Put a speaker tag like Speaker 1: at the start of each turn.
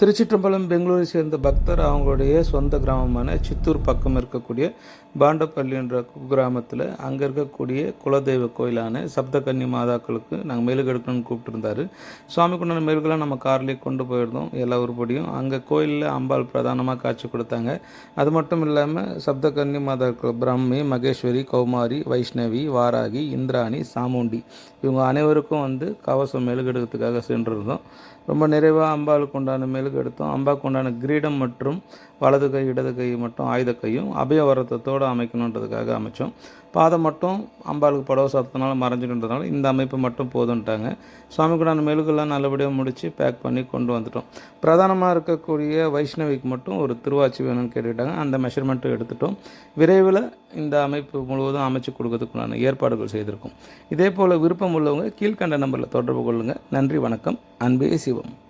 Speaker 1: திருச்சிற்றம்பலம் பெங்களூரை சேர்ந்த பக்தர் அவங்களுடைய சொந்த கிராமமான சித்தூர் பக்கம் இருக்கக்கூடிய பாண்டப்பள்ளின்ற கிராமத்தில் அங்கே இருக்கக்கூடிய குலதெய்வ கோயிலான சப்தகன்னி மாதாக்களுக்கு நாங்கள் மெழுகு எடுக்கணும்னு கூப்பிட்டுருந்தாரு. சுவாமிக்கு உண்டான மெழுகுலாம் நம்ம கார்லேயே கொண்டு போயிருந்தோம் எல்லா உருப்படியும். அங்கே கோயிலில் அம்பாள் பிரதானமாக காட்சி கொடுத்தாங்க. அது மட்டும் இல்லாமல் சப்தகன்னி மாதாக்கள் பிரம்மி மகேஸ்வரி கௌமாரி வைஷ்ணவி வாராகி இந்திராணி சாமுண்டி இவங்க அனைவருக்கும் வந்து கவசம் மெழுகெடுக்கிறதுக்காக சென்றிருந்தோம். ரொம்ப நிறைவாக அம்பாளுக்கு உண்டான மெழுகு எடுத்தோம். அம்பாக்குண்டான கிரீடம் மற்றும் வலது கை இடது கை மட்டும் ஆயுத கையும் அபயவரத்தத்தோடு அமைக்கணுன்றதுக்காக அமைச்சோம். பாதம் மட்டும் அம்பாளுக்கு படவை சாத்தனால மறைஞ்சிட்டுன்றதுனால இந்த அமைப்பு மட்டும் போதுன்ட்டாங்க சுவாமிக்குடான மெழுகெல்லாம் நல்லபடியாக முடித்து பேக் பண்ணி கொண்டு வந்துட்டோம். பிரதானமாக இருக்கக்கூடிய வைஷ்ணவிக்கு மட்டும் ஒரு திருவாச்சி வேணும்னு கேட்டுக்கிட்டாங்க. அந்த மெஷர்மெண்ட்டும் எடுத்துட்டோம். விரைவில் இந்த அமைப்பு முழுவதும் அமைச்சு கொடுக்கறதுக்குண்டான ஏற்பாடுகள் செய்திருக்கோம். இதே போல் விருப்பம் உள்ளவங்க கீழ்கண்ட நம்பரில் தொடர்பு கொள்ளுங்கள் நன்றி வணக்கம். அன்பே சிவம்.